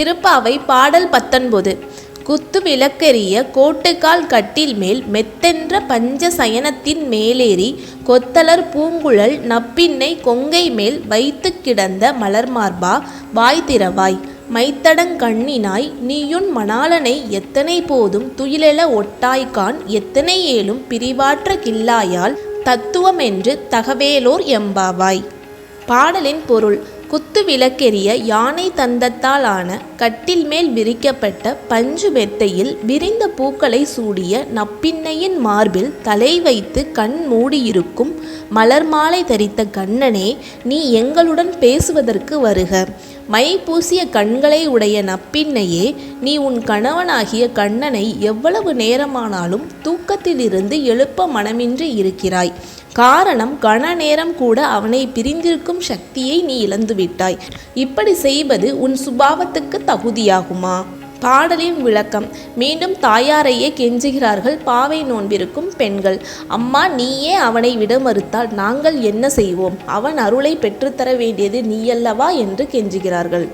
திருப்பாவை பாடல் பத்தொன்பது. குத்து விளக்கெறிய கோட்டுக்கால் கட்டில் மேல் மெத்தென்ற பஞ்ச சயனத்தின் மேலேறி கொத்தலர் பூங்குழல் நப்பின்னை கொங்கை மேல் வைத்து கிடந்த மலர்மார்பா வாய் திறவாய். மைத்தடங் கண்ணினாய் நீயுன் மணாளனை எத்தனை போதும் துயிலெழ ஒட்டாய்கான் எத்தனை ஏலும் பிரிவாற்ற கில்லாயால் தத்துவமென்று தகவேலோர் எம்பாவாய். பாடலின் பொருள் குத்து விளக்கெரிய யானை தந்தத்தால் ஆன கட்டில் மேல் விரிக்கப்பட்ட பஞ்சு மெத்தையில் விரிந்த பூக்களை சூடிய நப்பின்னையின் மார்பில் தலை வைத்து கண் மூடியிருக்கும் மலர் மாலை தரித்த கண்ணனே நீ எங்களுடன் பேசுவதற்கு வருக. மை பூசிய கண்களை உடைய நப்பின்னையே நீ உன் கணவனாகிய கண்ணனை எவ்வளவு நேரமானாலும் தூக்கத்திலிருந்து எழுப்ப மனமின்றி இருக்கிறாய். காரணம் கன நேரம் கூட அவனை பிரிந்திருக்கும் சக்தியை நீ இழந்து விட்டாய். இப்படி செய்வது உன் சுபாவத்துக்கு தகுதியாகுமா? பாடலின் விளக்கம் மீண்டும் தாயாரையே கெஞ்சுகிறார்கள் பாவை நோன்பிருக்கும் பெண்கள். அம்மா நீயே அவனை விட மறுத்தால் நாங்கள் என்ன செய்வோம்? அவன் அருளை பெற்றுத்தர வேண்டியது நீயல்லவா? என்று கெஞ்சுகிறார்கள்.